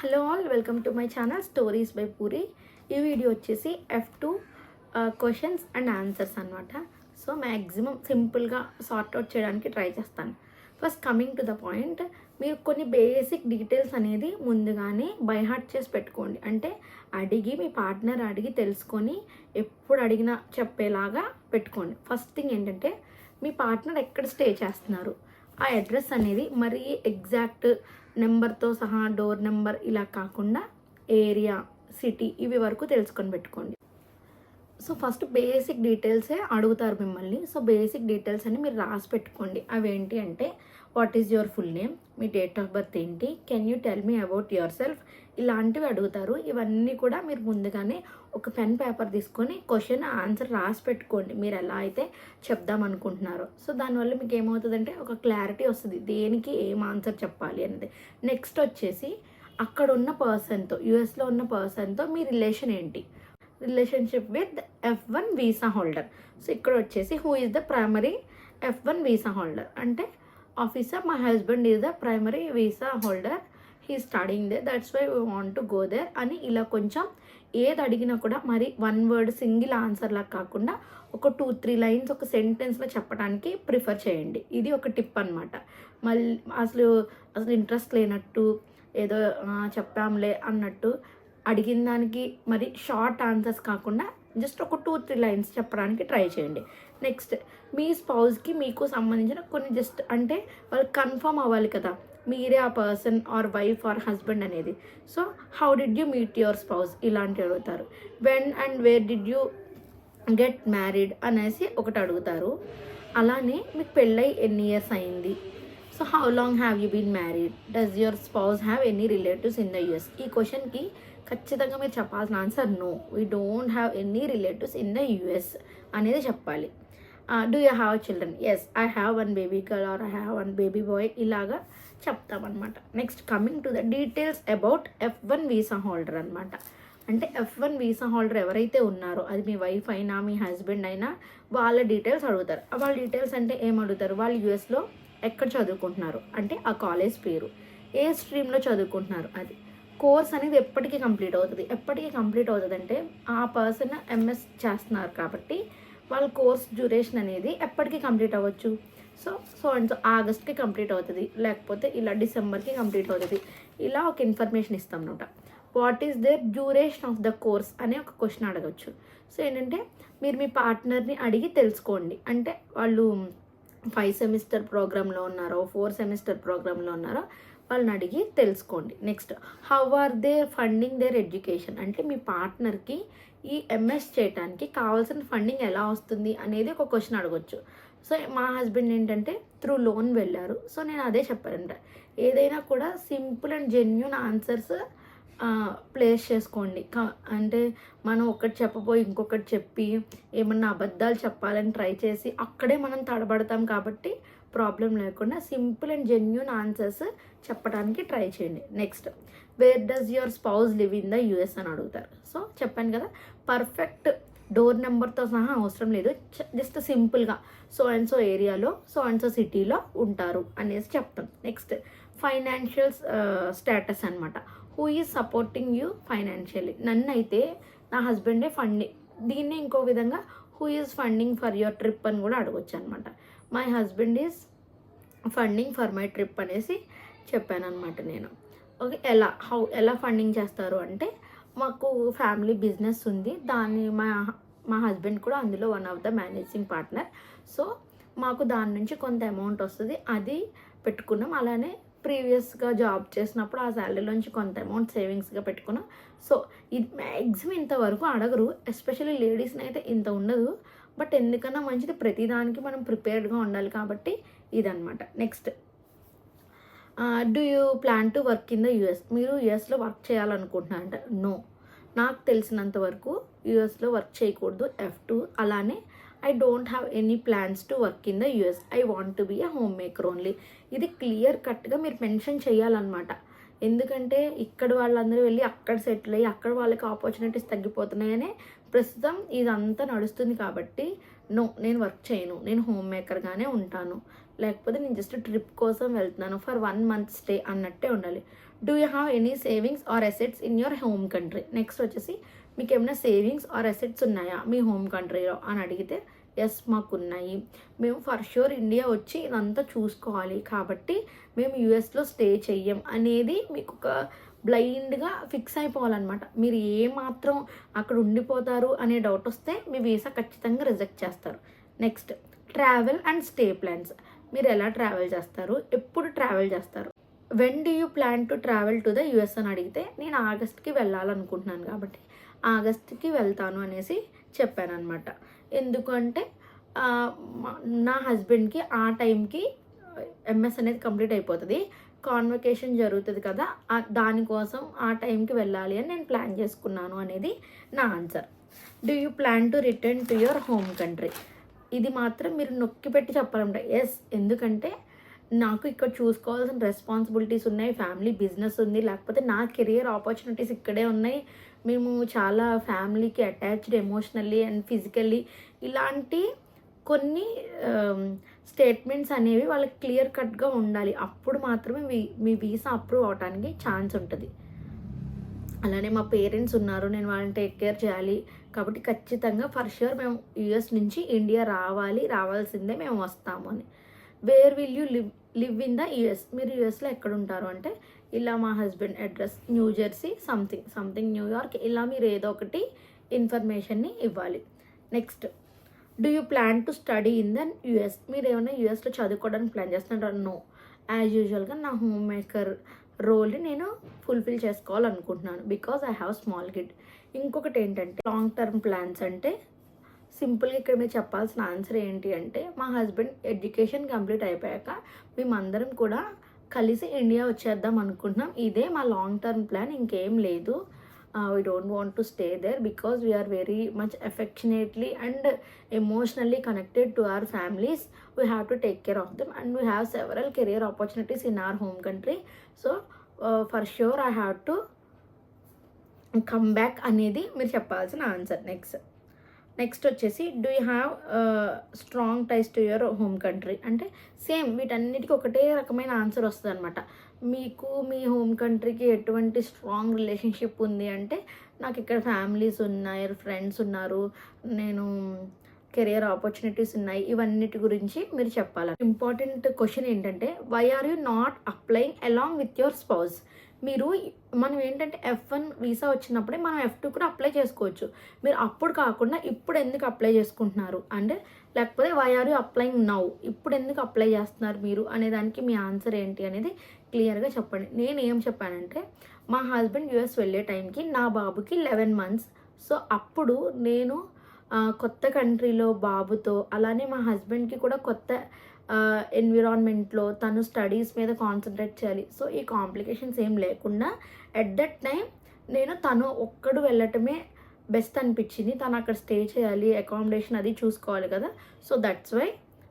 Hello all welcome to my channel stories by Puri. ఈ video వచ్చేసి F two questions and answers అనమాట so maximum సింపుల్గా sort out చేయడానికి try చేస్తాను. First coming to the point మీరు కొన్ని basic details అనేది ముందుగానే బై హార్ట్ చేసి పెట్టుకోండి. అంటే అడిగి మీ పార్ట్నర్ అడిగి తెలుసుకొని ఎప్పుడు అడిగినా చెప్పేలాగా పెట్టుకోండి. ఫస్ట్ థింగ్ ఏంటంటే మీ పార్ట్నర్ ఎక్కడ స్టే చేస్తున్నారు? ఆ అడ్రస్ అనేది మరీ ఎగ్జాక్ట్ నెంబర్తో సహా డోర్ నెంబర్ ఇలా కాకుండా ఏరియా సిటీ ఇవి వరకు తెలుసుకొని పెట్టుకోండి. సో ఫస్ట్ బేసిక్ డీటెయిల్సే అడుగుతారు మిమ్మల్ని. సో బేసిక్ డీటెయిల్స్ అని మీరు రాసి పెట్టుకోండి. అవేంటి అంటే what is your full name me date of birth ఏంటి? Can you tell me about yourself ఇలాంటివి అడుగుతారు. ఇవన్నీ కూడా మీరు ముందుగానే ఒక పెన్ పేపర్ తీసుకొని క్వశ్చన్ ఆన్సర్ రాసి పెట్టుకోండి. మీరు ఎలా అయితే చెప్దాం అనుకుంటున్నారో. సో దానివల్ల మీకు ఏమవుతుందంటే ఒక క్లారిటీ వస్తుంది. దేనికి ఏం ఆన్సర్ చెప్పాలి అనేది. నెక్స్ట్ వచ్చేసి అక్కడ ఉన్న పర్సన్తో యుఎస్లో ఉన్న పర్సన్తో మీ రిలేషన్ ఏంటి? Relationship with F one visa holder so ఇక్కడ వచ్చేసి who is the primary F one visa holder అంటే officer my husband is the primary visa holder he studying there that's why we want to go there అని ఇలా కొంచెం ఏది అడిగినా కూడా మరి వన్ వర్డ్ సింగిల్ ఆన్సర్ లాగా కాకుండా ఒక టూ త్రీ లైన్స్ ఒక సెంటెన్స్లో చెప్పడానికి ప్రిఫర్ చేయండి. ఇది ఒక టిప్ అనమాట మళ్ళీ అసలు అసలు ఇంట్రెస్ట్ లేనట్టు ఏదో చెప్పాంలే అన్నట్టు అడిగిన దానికి మరి షార్ట్ ఆన్సర్స్ కాకుండా జస్ట్ ఒక టూ త్రీ లైన్స్ చెప్పడానికి ట్రై చేయండి. నెక్స్ట్ మీ స్పౌస్కి మీకు సంబంధించిన కొన్ని జస్ట్ అంటే వాళ్ళు కన్ఫర్మ్ అవ్వాలి కదా మీరే ఆ person or wife or husband అనేది. So how did you meet your spouse ఇలాంటివి అడుగుతారు. When and where did you get married అనేసి ఒకటి అడుగుతారు. అలానే మీకు పెళ్ళై ఎన్ని ఇయర్స్ అయింది? So how long have you been married does your spouse have any relatives in the US ఈ క్వశ్చన్కి ఖచ్చితంగా మీరు చెప్పాల్సిన answer no we don't have any relatives in the US అనేది చెప్పాలి. Do you have children yes I have one baby girl or I have one baby boy ఇలాగా చెప్తామన్నమాట. Next coming to the details about F one visa holder అనమాట అంటే F one visa holder ఎవరైతే ఉన్నారో అది మీ wife అయినా మీ husband అయినా వాళ్ళ details అడుగుతారు. వాళ్ళ డీటెయిల్స్ అంటే ఏం అడుగుతారు వాళ్ళు యూఎస్లో ఎక్కడ చదువుకుంటున్నారు? అంటే ఆ కాలేజ్ పేరు. ఏ స్ట్రీమ్లో చదువుకుంటున్నారు అది? కోర్స్ అనేది ఎప్పటికీ కంప్లీట్ అవుతుంది. ఎప్పటికీ కంప్లీట్ అవుతుంది అంటే ఆ పర్సన్ ఎంఎస్ చేస్తున్నారు కాబట్టి వాళ్ళ కోర్స్ డ్యూరేషన్ అనేది ఎప్పటికీ కంప్లీట్ అవ్వచ్చు. సో సో అండ్ సో ఆగస్ట్కి కంప్లీట్ అవుతుంది. లేకపోతే ఇలా డిసెంబర్కి కంప్లీట్ అవుతుంది. ఇలా ఒక ఇన్ఫర్మేషన్ ఇస్తాం అనమాట what is their duration of the course అనే ఒక క్వశ్చన్ అడగచ్చు. సో ఏంటంటే మీరు మీ పార్ట్నర్ని అడిగి తెలుసుకోండి. అంటే వాళ్ళు ఫైవ్ సెమిస్టర్ ప్రోగ్రాంలో ఉన్నారో ఫోర్ సెమిస్టర్ ప్రోగ్రాంలో ఉన్నారో వాళ్ళని అడిగి తెలుసుకోండి. Next how are they funding their education అంటే మీ పార్ట్నర్కి ఈ ఎంఎస్ చేయడానికి కావాల్సిన ఫండింగ్ ఎలా వస్తుంది అనేది ఒక క్వశ్చన్ అడగొచ్చు. సో మా హస్బెండ్ ఏంటంటే త్రూ లోన్ వెళ్ళారు. సో నేను అదే చెప్పానంట. ఏదైనా కూడా simple and genuine answers place చేసుకోండి. అంటే మనం ఒకటి చెప్పబోయి ఇంకొకటి చెప్పి ఏమన్నా అబద్ధాలు చెప్పాలని ట్రై చేసి అక్కడే మనం తడబడతాం కాబట్టి ప్రాబ్లం లేకుండా సింపుల్ అండ్ జెన్యున్ ఆన్సర్స్ చెప్పడానికి ట్రై చేయండి. Next where does your spouse live in the US అని అడుగుతారు. సో చెప్పాను కదా పర్ఫెక్ట్ డోర్ నెంబర్తో సహా అవసరం లేదు. జస్ట్ సింపుల్గా సో అండ్ సో ఏరియాలో సో అండ్ సో సిటీలో ఉంటారు అనేసి చెప్తాం. నెక్స్ట్ ఫైనాన్షియల్ స్టేటస్ అనమాట who is supporting you financially నన్ను అయితే నా హస్బెండే ఫండింగ్ దీన్ని ఇంకో విధంగా who is funding for your trip అని కూడా అడగొచ్చు అనమాట my husband is funding for my trip అనేసి చెప్పాను అనమాట నేను. ఓకే ఎలా హౌ ఎలా ఫండింగ్ చేస్తారు అంటే మాకు ఫ్యామిలీ బిజినెస్ ఉంది. దాన్ని మా మా హస్బెండ్ కూడా అందులో one of the managing partner so మాకు దాని నుంచి కొంత అమౌంట్ వస్తుంది. అది పెట్టుకున్నాం. అలానే ప్రీవియస్గా జాబ్ చేసినప్పుడు ఆ శాలరీలోంచి కొంత అమౌంట్ సేవింగ్స్గా పెట్టుకున్నాం. సో ఇది మ్యాక్సిమం ఇంతవరకు అడగరు. ఎస్పెషల్లీ లేడీస్ని అయితే ఇంత ఉండదు. బట్ ఎందుకన్నా మంచిది ప్రతిదానికి మనం ప్రిపేర్డ్గా ఉండాలి కాబట్టి ఇదనమాట next. Do you plan to work in the US? మీరు యుఎస్లో వర్క్ చేయాలనుకుంటున్నారంట? నో. నాకు తెలిసినంత వరకు యుఎస్లో వర్క్ చేయకూడదు ఎఫ్ టూ. అలానే I don't have any plans to work in the US I want to be a home maker only ఇది clear కట్గా మీరు మెన్షన్ చేయాలన్నమాట. ఎందుకంటే ఇక్కడ వాళ్ళందరూ వెళ్ళి అక్కడ సెటిల్ అయ్యి అక్కడ వాళ్ళకి ఆపర్చునిటీస్ తగ్గిపోతున్నాయనే ప్రస్తుతం ఇదంతా నడుస్తుంది కాబట్టి నో నేను వర్క్ చేయను. నేను హోమ్ మేకర్గానే ఉంటాను. లేకపోతే నేను జస్ట్ ట్రిప్ కోసం వెళ్తున్నాను. ఫర్ వన్ మంత్ స్టే అన్నట్టే ఉండాలి. Do you have any savings or assets in your home country next వచ్చేసి మీకు ఏమైనా సేవింగ్స్ ఆర్ అసెట్స్ ఉన్నాయా మీ హోమ్ కంట్రీలో? అని అడిగితే ఎస్ మాకు ఉన్నాయి మేము ఫర్ షూర్ ఇండియా వచ్చి ఇదంతా చూసుకోవాలి. కాబట్టి మేము యుఎస్లో స్టే చెయ్యం అనేది మీకు ఒక బ్లైండ్గా ఫిక్స్ అయిపోవాలన్నమాట. మీరు ఏ మాత్రం అక్కడ ఉండిపోతారు అనే డౌట్ వస్తే మీ వీసా ఖచ్చితంగా రిజెక్ట్ చేస్తారు. Next travel and stay plans. మీరు ఎలా ట్రావెల్ చేస్తారు? ఎప్పుడు ట్రావెల్ చేస్తారు? When do you plan to travel to the US అని అడిగితే నేను ఆగస్ట్కి వెళ్ళాలనుకుంటున్నాను కాబట్టి. ఆగస్ట్కి వెళ్తాను అనేసి చెప్పాను అనమాట ఎందుకంటే నా హస్బెండ్కి ఆ టైంకి ఎంఎస్ అనేది కంప్లీట్ అయిపోతుంది. కాన్వకేషన్ జరుగుతుంది కదా దానికోసం ఆ టైంకి వెళ్ళాలి అని నేను ప్లాన్ చేసుకున్నాను అనేది నా answer. Do you plan to return to your home country ఇది మాత్రం మీరు నొక్కి పెట్టి చెప్పాలంట. ఎస్ ఎందుకంటే నాకు ఇక్కడ చూసుకోవాల్సిన రెస్పాన్సిబిలిటీస్ ఉన్నాయి ఫ్యామిలీ బిజినెస్ ఉంది లేకపోతే నా కెరియర్ ఆపర్చునిటీస్ ఇక్కడే ఉన్నాయి. మేము చాలా ఫ్యామిలీకి అటాచ్డ్ ఎమోషనల్లీ అండ్ ఫిజికల్లీ ఇలాంటి కొన్ని స్టేట్మెంట్స్ అనేవి వాళ్ళకి క్లియర్ కట్గా ఉండాలి. అప్పుడు మాత్రమే మీ మీ వీసా అప్రూవ్ అవడానికి ఛాన్స్ ఉంటుంది. అలానే మా పేరెంట్స్ ఉన్నారు నేను వాళ్ళని టేక్ కేర్ చేయాలి కాబట్టి ఖచ్చితంగా ఫర్ షూర్ మేము యుఎస్ నుంచి ఇండియా రావాలి రావాల్సిందే మేము వస్తాము అని. Where will you live live in the US. మీరు యుఎస్లో ఎక్కడ ఉంటారు అంటే ఇలా మా husband address New Jersey something something New York York మీరు ఏదో ఒకటి ఇన్ఫర్మేషన్ని ఇవ్వాలి. Next do you plan to study in then US? మీరు ఏమైనా యుఎస్లో చదువుకోవడానికి ప్లాన్ చేస్తున్నారా? నో. యాజ్ యూజువల్గా నా హోమ్ మేకర్ రోల్ని నేను ఫుల్ఫిల్ చేసుకోవాలనుకుంటున్నాను. Because I have small kid. ఇంకొకటి ఏంటంటే లాంగ్ టర్మ్ ప్లాన్స్ అంటే సింపుల్గా ఇక్కడ మీరు చెప్పాల్సిన ఆన్సర్ ఏంటి అంటే మా హస్బెండ్ ఎడ్యుకేషన్ కంప్లీట్ అయిపోయాక మేమందరం కూడా కలిసి ఇండియా వచ్చేద్దాం అనుకుంటున్నాం. ఇదే మా లాంగ్ టర్మ్ ప్లాన్ ఇంకేం లేదు. We don't want to stay there because we're very much affectionately and emotionally connected to our families we have to take care of them and we have several career opportunities in our home country so for sure I have to come back అనేది మీరు చెప్పాల్సిన ఆన్సర్. Next next వచ్చేసి do you have strong ties to your home country అంటే same వీటన్నిటికీ ఒకటే రకమైన answer వస్తుంది అనమాట మీకు మీ హోమ్ కంట్రీకి ఎటువంటి స్ట్రాంగ్ రిలేషన్షిప్ ఉంది అంటే నాకు ఇక్కడ ఫ్యామిలీస్ ఉన్నాయి ఫ్రెండ్స్ ఉన్నారు నేను కెరియర్ ఆపర్చునిటీస్ ఉన్నాయి ఇవన్నిటి గురించి మీరు చెప్పాలి. ఇంపార్టెంట్ క్వశ్చన్ ఏంటంటే why are you not applying along with your spouse మీరు మనం ఏంటంటే ఎఫ్ వన్ వీసా వచ్చినప్పుడే మనం ఎఫ్ టూ కూడా అప్లై చేసుకోవచ్చు. మీరు అప్పుడు కాకుండా ఇప్పుడు ఎందుకు అప్లై చేసుకుంటున్నారు? అంటే లేకపోతే why are you applying now ఇప్పుడు ఎందుకు అప్లై చేస్తున్నారు మీరు? అనే దానికి మీ ఆన్సర్ ఏంటి అనేది క్లియర్గా చెప్పండి. నేను ఏం చెప్పానంటే మా హస్బెండ్ యూఎస్ వెళ్ళే టైంకి నా బాబుకి లెవెన్ మంత్స్ సో అప్పుడు నేను కొత్త కంట్రీలో బాబుతో అలానే మా హస్బెండ్కి కూడా కొత్త ఎన్విరాన్మెంట్లో తను స్టడీస్ మీద కాన్సన్ట్రేట్ చేయాలి. సో ఈ కాంప్లికేషన్స్ ఏం లేకుండా ఎట్ దట్ టైం నేను తను ఒక్కడు వెళ్ళటమే బెస్ట్ అనిపించింది. తను అక్కడ స్టే చేయాలి అకామిడేషన్ అది చూసుకోవాలి కదా. సో దట్స్ వై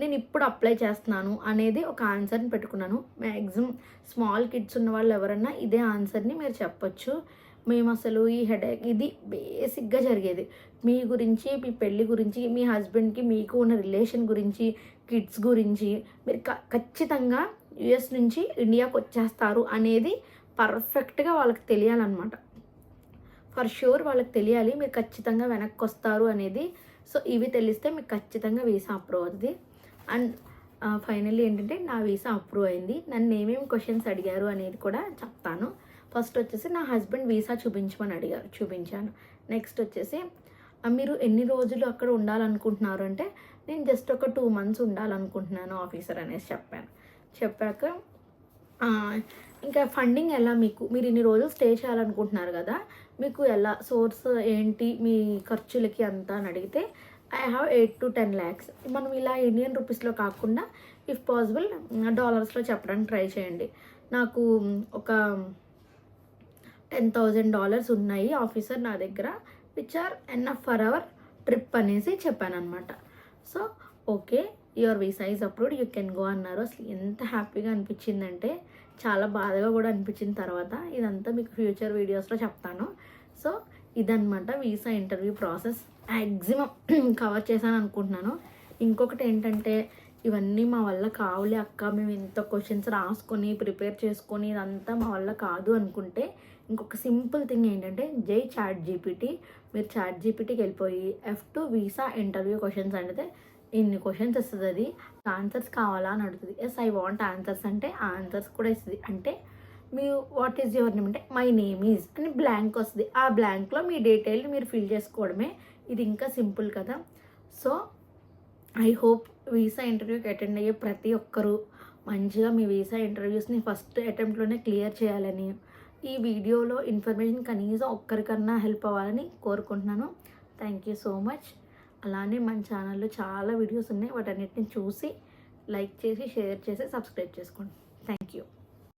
నేను ఇప్పుడు అప్లై చేస్తున్నాను అనేది ఒక ఆన్సర్ని పెట్టుకున్నాను. మ్యాక్సిమం స్మాల్ కిడ్స్ ఉన్న వాళ్ళు ఎవరన్నా ఇదే ఆన్సర్ని మీరు చెప్పొచ్చు. మేము అసలు ఈ హెడేక్ ఇది బేసిక్గా జరిగేది. మీ గురించి మీ పెళ్ళి గురించి మీ హస్బెండ్కి మీకు ఉన్న రిలేషన్ గురించి కిడ్స్ గురించి మీరు క- ఖచ్చితంగా యుఎస్ నుంచి ఇండియాకి వచ్చేస్తారు అనేది పర్ఫెక్ట్గా వాళ్ళకి తెలియాలన్నమాట. ఫర్ షూర్ వాళ్ళకి తెలియాలి మీరు ఖచ్చితంగా వెనక్కి వస్తారు అనేది. సో ఇవి తెలిస్తే మీకు ఖచ్చితంగా వీసా అప్రూవ్ అవుతుంది అండ్ ఫైనల్లీ ఏంటంటే నా వీసా అప్రూవ్ అయింది. నన్ను ఏమేమి క్వశ్చన్స్ అడిగారు అనేది కూడా చెప్తాను. ఫస్ట్ వచ్చేసి నా హస్బెండ్ వీసా చూపించమని అడిగారు చూపించాను. నెక్స్ట్ వచ్చేసి మీరు ఎన్ని రోజులు అక్కడ ఉండాలనుకుంటున్నారు అంటే నేను జస్ట్ ఒక టూ మంత్స్ ఉండాలనుకుంటున్నాను ఆఫీసర్ అనేసి చెప్పాను. చెప్పాక ఇంకా ఫండింగ్ ఎలా మీకు? మీరు ఇన్ని రోజులు స్టే చేయాలనుకుంటున్నారు కదా మీకు ఎలా సోర్స్ ఏంటి మీ ఖర్చులకి అంతా అని అడిగితే I have eight to ten lakhs మనం ఇలా ఇండియన్ రూపీస్లో కాకుండా ఇఫ్ పాసిబుల్ డాలర్స్లో చెప్పడానికి ట్రై చేయండి. నాకు ఒక టెన్ థౌజండ్ డాలర్స్ ఉన్నాయి ఆఫీసర్ నా దగ్గర. Which are enough for our trip అనేసి చెప్పాను అనమాట so okay your visa is approved you can go అన్నారు. అసలు ఎంత హ్యాపీగా అనిపించిందంటే చాలా బాధగా కూడా అనిపించిన తర్వాత ఇదంతా మీకు ఫ్యూచర్ వీడియోస్లో చెప్తాను. సో ఇదనమాట visa interview process maximum cover చేశాను అనుకుంటున్నాను. ఇంకొకటి ఏంటంటే ఇవన్నీ మా వల్ల కావులే అక్క. మేము ఇంత క్వశ్చన్స్ రాసుకొని ప్రిపేర్ చేసుకొని ఇదంతా మా వల్ల కాదు అనుకుంటే ఇంకొక సింపుల్ థింగ్ ఏంటంటే జై చాట్ జీపీటీ మీరు చాట్ జీపీటీకి వెళ్ళిపోయి F two visa interview questions అంటే ఇన్ని క్వశ్చన్స్ వస్తుంది అది. ఆన్సర్స్ కావాలా అని అడుగుతుంది. ఎస్ ఐ వాంట్ ఆన్సర్స్ అంటే ఆన్సర్స్ కూడా ఇస్తుంది. అంటే మీరు వాట్ ఈజ్ యువర్ నేమ్ అంటే మై నేమ్ ఈజ్ అని బ్లాంక్ వస్తుంది. ఆ బ్లాంక్లో మీ డీటెయిల్ మీరు ఫిల్ చేసుకోవడమే. ఇది ఇంకా సింపుల్ కదా. సో ఐ హోప్ వీసా ఇంటర్వ్యూకి అటెండ్ అయ్యే ప్రతి ఒక్కరూ మంచిగా మీ వీసా ఇంటర్వ్యూస్ని ఫస్ట్ అటెంప్ట్లోనే క్లియర్ చేయాలని ఈ వీడియోలో ఇన్ఫర్మేషన్ కనీసం ఒక్కరికన్నా హెల్ప్ అవ్వాలని కోరుకుంటున్నాను. థ్యాంక్ యూ సో మచ్ అలానే మన ఛానల్లో చాలా వీడియోస్ ఉన్నాయి. వాటన్నిటిని చూసి లైక్ చేసి షేర్ చేసి సబ్స్క్రైబ్ చేసుకోండి. Thank you